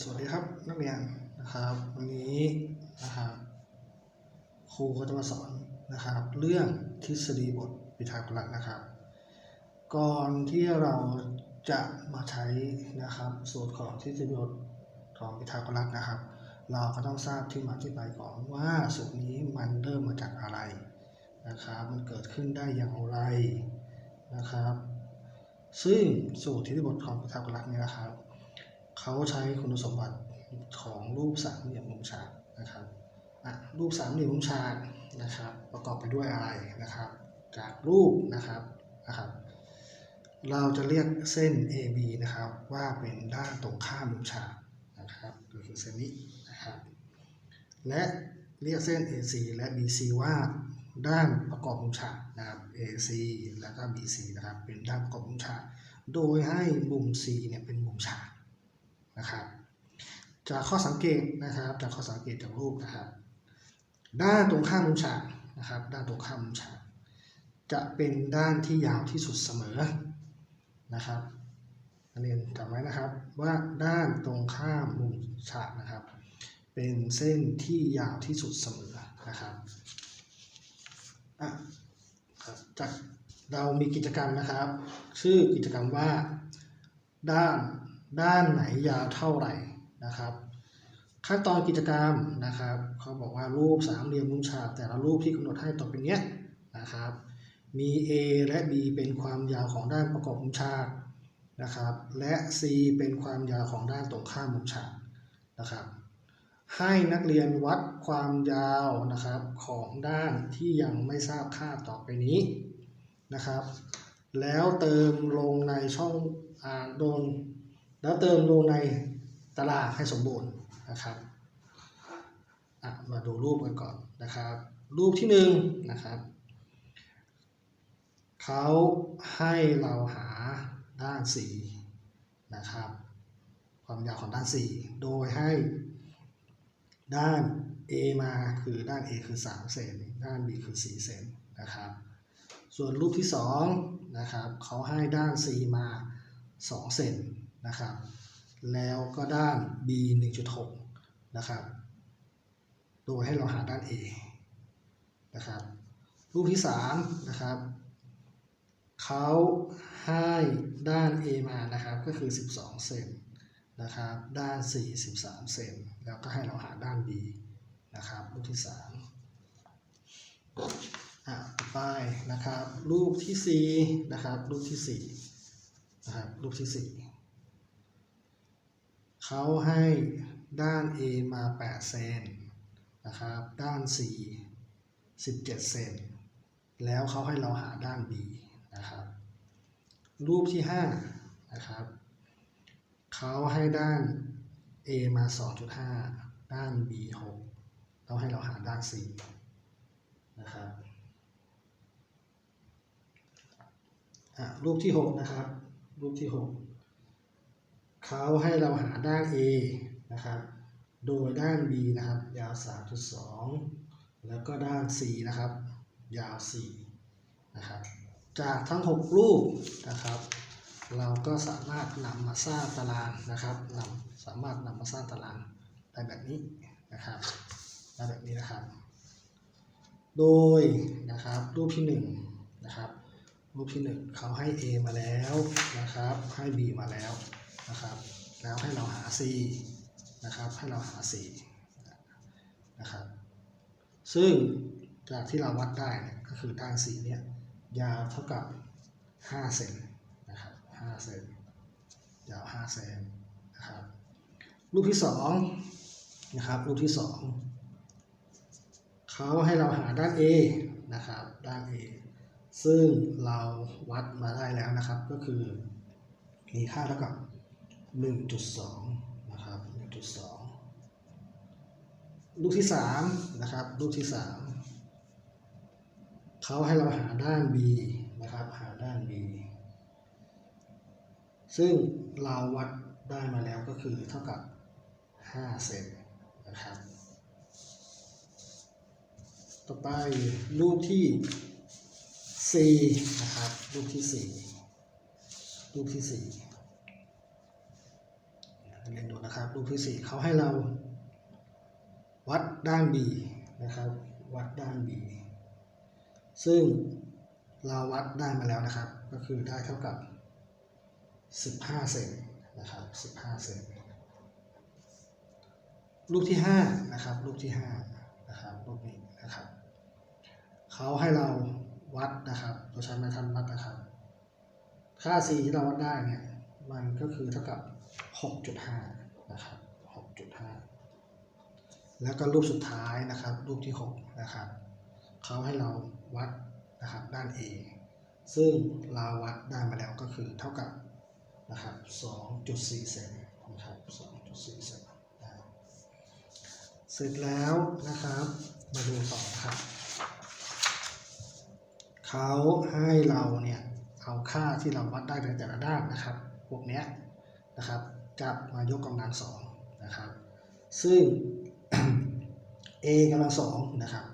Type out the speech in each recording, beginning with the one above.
สวัสดีครับนักเรียนนะครับ วันนี้นะครับครูก็จะมาสอนนะครับ เรื่องทฤษฎีบทปิทาโกรัสนะครับ ก่อนที่เราจะมาใช้นะครับ สูตรของทฤษฎีบทของปิทาโกรัสนะครับ เราก็ต้องทราบที่มาที่ไปก่อนว่าสูตรนี้มันเริ่มมาจากอะไรนะครับ มันเกิดขึ้นได้อย่างไรนะครับ ซึ่งสูตรทฤษฎีบทของปิทาโกรัสเนี่ยนะครับ เขาใช้คุณสมบัติของรูปสามเหลี่ยมมุมฉากนะครับอะรูปสามเหลี่ยมมุมฉากนะครับ ประกอบไปด้วยอะไรนะครับ จากรูปนะครับนะครับ เราจะเรียกเส้น AB นะครับ ว่าเป็นด้านตรงข้ามมุมฉากนะครับก็คือเส้นนี้นะครับและเรียกเส้น AC และ BC ว่าด้านประกอบมุมฉากนะครับ AC แล้วก็ BC นะครับ เป็นด้านประกอบมุมฉาก โดยให้มุม C เนี่ยเป็นมุมฉาก นะครับ จากข้อสังเกตนะครับ จากข้อสังเกตจากรูปนะครับ ด้านตรงข้ามมุมฉากนะครับ ด้านตรงข้ามมุมฉากจะเป็นด้านที่ยาวที่สุดเสมอนะครับนักเรียนจำไว้นะครับว่าด้านตรงข้ามมุมฉากนะครับ เป็นเส้นที่ยาวที่สุดเสมอนะครับอะครับจากเรามีกิจกรรมนะครับ ชื่อกิจกรรมว่าด้าน ด้านไหนยาวเท่าไหร่นะครับ ขั้นตอนกิจกรรมนะครับเขาบอกว่ารูปสามเหลี่ยมมุมฉากแต่ละรูปที่กำหนดให้ต่อไปเนี้ยนะครับ มี A และ B เป็นความยาวของด้านประกอบมุมฉากนะครับ และ C เป็นความยาวของด้านตรงข้ามมุมฉากนะครับ ให้นักเรียนวัดความยาวนะครับของด้านที่ยังไม่ทราบค่าต่อไปนี้นะครับ แล้วเติมลงในช่องอ่าโดน แล้วเติมลงในตารางให้สมบูรณ์นะครับมาดูรูปกันก่อนนะครับ รูปที่หนึ่งนะครับเขาให้เราหาด้านสีนะครับ ความยาวของด้านสีโดยให้ด้าน A มาคือด้าน A คือ 3 เซนด้าน B คือ 4 เซนนะครับ ส่วนรูปที่2นะครับเขาให้ด้าน C มา 2 เซน นะครับ แล้วก็ด้าน B 1.6 นะครับ โดยให้เราหาด้าน A นะครับ รูปที่3นะครับเขาให้ด้าน A มานะครับก็คือ 12 เซนนะครับ ด้าน4 13เซนแล้วก็ให้เราหาด้าน B นะครับ รูปที่3อะไปนะครับ รูปที่4นะครับ รูปที่4นะครับ รูปที่4 เขาให้ด้าน A มา 8 เซนนะครับ ด้าน C 17 เซน แล้วเขาให้เราหาด้าน B นะครับ รูปที่ 5 นะครับ เขาให้ด้าน A มา 2.5 ด้าน B 6แล้วให้เราหาด้าน C นะครับรูปที่ 6 นะครับ รูปที่ 6 เขาให้เราหาด้าน A นะครับ โดยด้าน B นะครับ ยาว 3.2 แล้วก็ด้าน C นะครับ ยาว 4 นะครับ จากทั้ง 6 รูปนะครับ เราก็สามารถนำมาสร้างตารางนะครับนำสามารถนำมาสร้างตารางได้แบบนี้นะครับได้แบบนี้นะครับ โดยนะครับรูปที่1นะครับรูปที่ 1เขาให้ A มาแล้วนะครับ ให้ B มาแล้วนะครับ แล้วให้เราหา C นะครับ ให้เราหา C นะครับ ซึ่งจากที่เราวัดได้เนี่ยก็คือด้าน C เนี่ยยาวเท่ากับ 5 เซนนะครับ5เซนยาว 5 เซนนะครับรูปที่2นะครับรูปที่ 2เขาให้เราหาด้าน A นะครับด้าน A ซึ่งเราวัดมาได้แล้วนะครับก็คือมีค่าเท่ากับ 1.2 นะครับ 1.2 ลูกที่ 3 นะครับ ลูกที่ 3 เขาให้เราหาด้าน B นะครับ หาด้าน B ซึ่งเราวัดได้มาแล้วก็คือเท่ากับ 5 เซนนะครับ ต่อไปรูปที่ 4 นะครับ รูปที่ 4 รูปที่ 4 เรียนดูนะครับ รูปที่สี่เขาให้เรา วัดด้าน b นะครับ วัดด้าน b ซึ่งเราวัดได้มาแล้วนะครับ ก็คือได้เท่ากับ 15 เซนนะครับ 15 เซนรูปที่ 5 นะครับ รูปที่ 5 นะครับ รูปนี้นะครับ เขาให้เราวัดนะครับเราใช้ไม้ทันวัดนะครับ ค่า c ที่เราวัดได้เนี่ย มันก็คือเท่ากับ 6.5 นะครับ 6.5 แล้วก็รูปสุดท้ายนะครับ รูปที่ 6 นะครับเขาให้เราวัดนะครับด้าน A ซึ่งเราวัดได้มาแล้วก็คือเท่ากับนะครับ 2.4 เซนนะครับ 2.4 เซนนะครับเสร็จแล้วนะครับ มาดูต่อครับเขาให้เราเนี่ยเอาค่าที่เราวัดได้ในแต่ละด้านนะครับ พวกเนี้ย นะครับจับมายกกำลังสองนะครับ ซึ่ง a กำลังสองนะครับ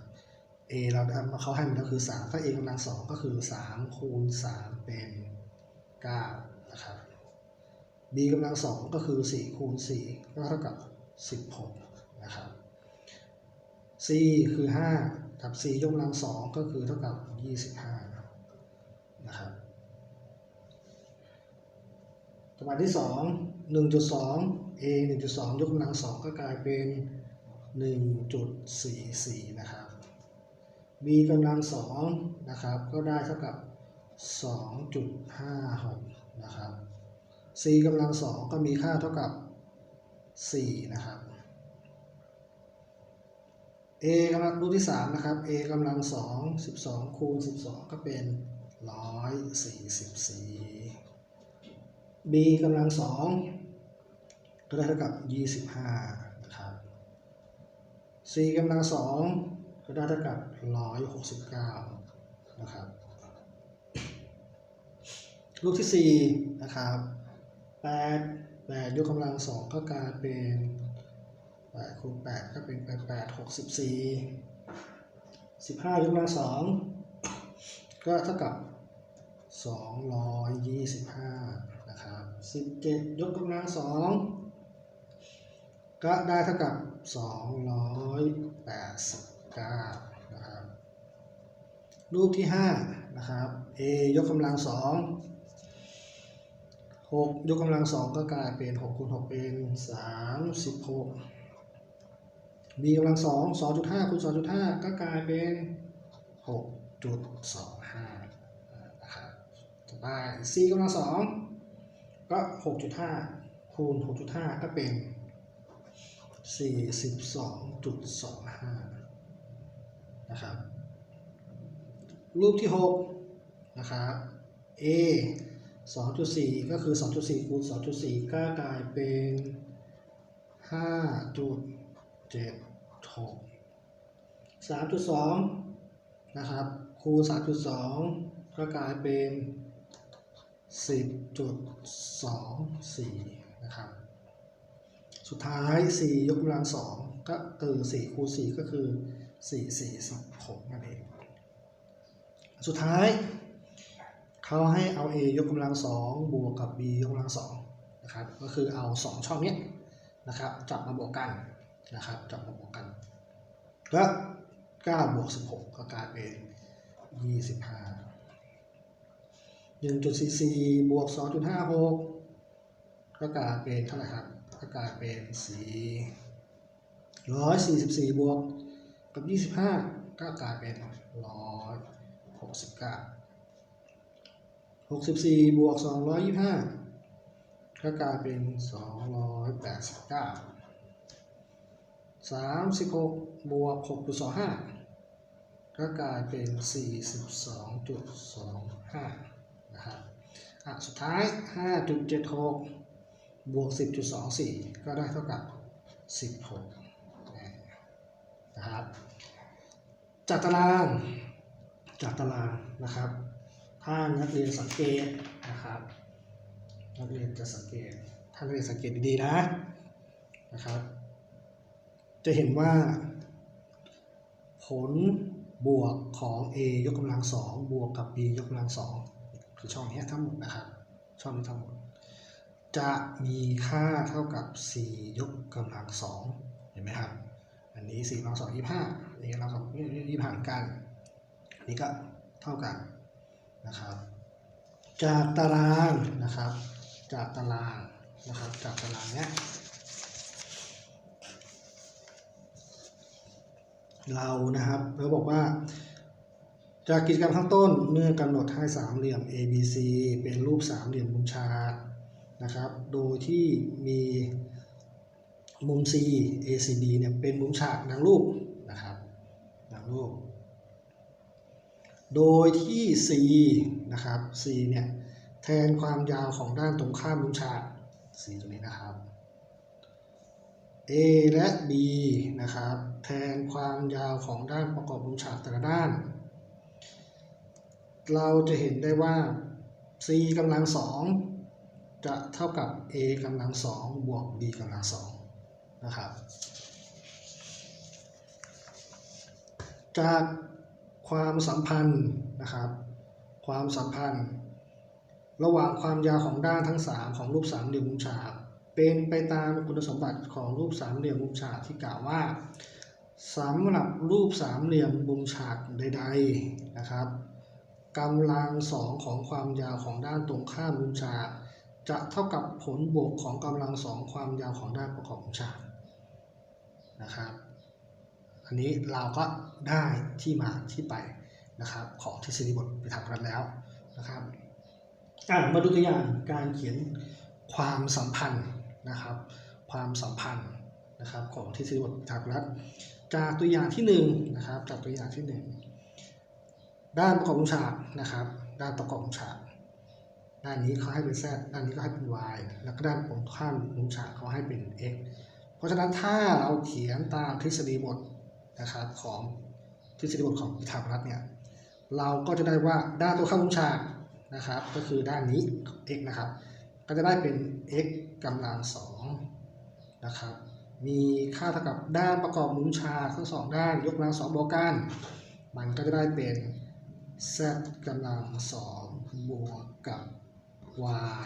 a เราเขาให้มันก็คือ 3 ถ้า a กำลังสองก็คือ 3 คูณ 3 เป็น 9 นะครับ b กำลังสองก็คือ 4 คูณ 4 ก็เท่ากับ 16 นะครับ c คือ 5 กับ c ยกกำลังสองก็คือเท่ากับ 25 นะครับ ตัวอย่างที่สองหนึ่งจุดสอง a หนึ่งจุดสองยกกำลังสองก็กลายเป็นหนึ่งจุดสี่สี่นะครับ b กำลังสองนะครับ ก็ได้เท่ากับสองจุดห้าหกนะครับ c กำลังสองก็มีค่าเท่ากับสี่นะครับ a กำลังรูปที่สามนะครับ a กำลังสองสิบสองคูณสิบสองก็เป็นร้อยสี่สิบสี่ b กำลังสองก็ได้เท่ากับ25นะครับ c กำลังสองก็ได้เท่ากับ169นะครับรูปที่4นะครับ8 8ยกกำลังสองก็กลายเป็น8คูณ8ก็เป็น8 8 64 15ยกกำลังสองก็เท่ากับ225นะครับ 17ยกกำลังสองก็ได้เท่ากับ289นะครับรูปที่5นะครับ a ยกกำลังสอง6ยกกำลังสองก็กลายเป็น6คูณ6เป็น36 b กำลังสอง2.5คูณ2.5ก็กลายเป็น6.25นะครับต่อไป c กำลังสอง ก็ 6.5 คูณ 6.5 ก็เป็น 42.25 นะครับ รูปที่ 6 นะครับ a 2.4 ก็คือ 2.4 คูณ 2.4 ก็กลายเป็น 5.76 3.2 นะครับ คูณ 3.2 ก็กลายเป็น 10.24 นะครับ สุดท้าย 4 ยกกำลัง 2 ก็คือ4คูณ4ก็คือ 446นั่นเอง สุดท้ายเขาให้เอา a ยกกำลัง 2 บวกกับ b ยกกำลัง2นะครับ ก็คือเอา 2 ช่องนี้นะครับจับมาบวกกันนะครับจับมาบวกกันก็9บวก16ก็กลายเป็น25 1.44 บวก 2.56 ก็กลายเป็นเท่าไหร่ครับก็กลายเป็น4 144 บวกกับ 25 ก็กลายเป็น 169 64 บวก 225 ก็กลายเป็น 289 36 บวก 6.25 ก็กลายเป็น 42.25 นะครับอะสุดท้าย 5.76 บวก 10.24 ก็ได้เท่ากับ 16 นะครับ จากตาราง จากตารางนะครับ ถ้านักเรียนสังเกตนะครับ นักเรียนจะสังเกต ถ้านักเรียนสังเกตดีๆนะ นะครับ จะเห็นว่า ผลบวกของ a ยกกำลังสองบวกกับ b ยกกำลังสอง คือช่องนี้ทั้งหมดนะครับ ช่องนี้ทั้งหมด จะมีค่าเท่ากับ 4 ยกกำลังสองเห็นไหมครับ อันนี้4กำลังสองยี่ห้าอันนี้กำลังสองยี่ห้าเหมือนกัน อันนี้ก็เท่ากันนะครับ จากตารางนะครับ จากตารางนะครับ จากตารางเนี้ยเรานะครับเราบอกว่า จากกิจกรรมข้างต้นเมื่อกำหนดให้สามเหลี่ยม ABC เป็นรูปสามเหลี่ยมมุมฉากนะครับ โดยที่มีมุม C ACB เนี่ยเป็นมุมฉากดังรูปนะครับดังรูป โดยที่ C นะครับ C เนี่ยแทนความยาวของด้านตรงข้ามมุมฉาก C ตรงนี้นะครับ A และ B นะครับ แทนความยาวของด้านประกอบมุมฉากแต่ละด้าน เราจะเห็นได้ว่า c กำลังสองจะเท่ากับ a กำลังสองบวก b กำลังสองนะครับ จากความสัมพันธ์นะครับ ความสัมพันธ์ ระหว่างความยาวของด้านทั้ง 3 ของรูปสามเหลี่ยมมุมฉากเป็นไปตามคุณสมบัติของรูปสามเหลี่ยมมุมฉากที่กล่าวว่าสำหรับรูปสามเหลี่ยมมุมฉากใด ๆนะครับ กำลังสองของความยาวของด้านตรงข้ามมุมฉากจะเท่ากับผลบวกของกำลังสองความยาวของด้านประกอบมุมฉากนะครับ อันนี้เราก็ได้ที่มาที่ไปนะครับของทฤษฎีบทไปทำกันแล้วนะครับมาดูตัวอย่างการเขียนความสัมพันธ์นะครับ ความสัมพันธ์นะครับของทฤษฎีบททางรัฐจากตัวอย่างที่หนึ่งนะครับจากตัวอย่างที่หนึ่ง ด้านประกอบมุมฉากนะครับ ด้านประกอบมุมฉากด้านนี้เขาให้เป็น z ด้านนี้ก็ให้เป็น y แล้วก็ด้านตรงข้ามมุมฉากเขาให้เป็น x เพราะฉะนั้นถ้าเราเขียนตามทฤษฎีบทนะครับของทฤษฎีบทของพิธารัตน์เนี่ยเราก็จะได้ว่าด้านตรงข้ามมุมฉากนะครับ ก็คือด้านนี้ x นะครับ ก็จะได้เป็น x กำลังสองนะครับมีค่าเท่ากับด้านประกอบมุมฉากทั้งสองด้านยกกำลังสองบวกกัน มันก็จะได้เป็น z กำลังสองบวกกับ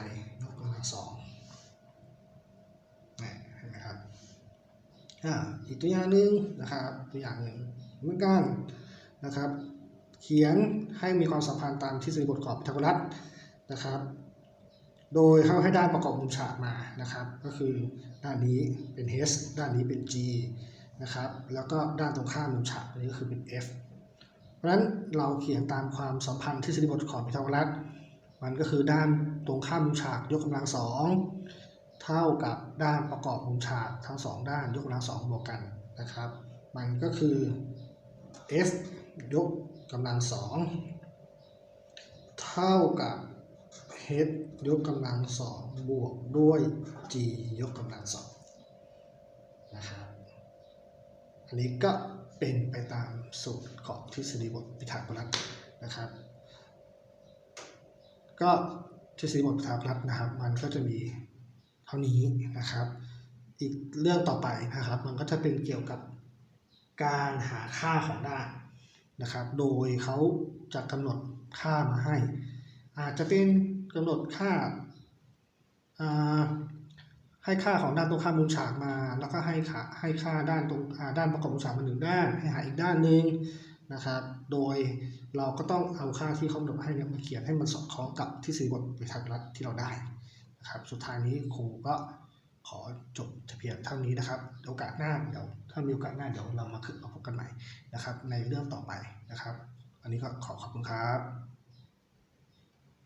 y ยกกำลังสองนี่เห็นไหมครับอ่าอีกตัวอย่างหนึ่งนะครับตัวอย่างหนึ่งเหมือนกันนะครับ เขียนให้มีความสัมพันธ์ตามทฤษฎีบทของพีทาโกรัสนะครับ โดยเข้าให้ด้านประกอบมุมฉากมานะครับ ก็คือด้านนี้เป็น h ด้านนี้เป็น g นะครับ แล้วก็ด้านตรงข้ามมุมฉากนี้ก็คือเป็น f เพราะฉะนั้นเราเขียนตามความสัมพันธ์ทฤษฎีบทของพีทาโกรัส มันก็คือด้านตรงข้ามมุมฉากยกกำลังสองเท่ากับด้านประกอบมุมฉากทั้งสองด้านยกกำลังสองบวกกันนะครับ มันก็คือ f ยกกำลังสองเท่ากับ h ยกกำลังสองบวกด้วย g ยกกำลังสองนะครับ อันนี้ก็ เป็นไปตามสูตรของทฤษฎีบทพิธาโกรัสนะครับ ก็ทฤษฎีบทพิธาโกรัสนะครับ มันก็จะมีเท่านี้นะครับ อีกเรื่องต่อไปนะครับ มันก็จะเป็นเกี่ยวกับการหาค่าของด้านนะครับ โดยเขาจะกำหนดค่ามาให้ อาจจะเป็นกำหนดค่าอ่า ให้ค่าของด้านตรงข้ามมุมฉากมา แล้วก็ให้ค่าให้ค่าด้านตรงด้านประกอบมุมฉากมาหนึ่งด้าน ให้หาอีกด้านหนึ่งนะครับ โดยเราก็ต้องเอาค่าที่เขากำหนดให้เนี่ยมาเขียนให้มันสอดคล้องกับทฤษฎีบทวิทยารัฐที่เราได้นะครับ สุดท้ายนี้ครูก็ขอจบเพียงเท่านี้นะครับ โอกาสหน้าเดี๋ยวถ้ามีโอกาสหน้าเดี๋ยวเรามาคึกมาพบกันใหม่นะครับ ในเรื่องต่อไปนะครับ อันนี้ก็ขอขอบคุณครับ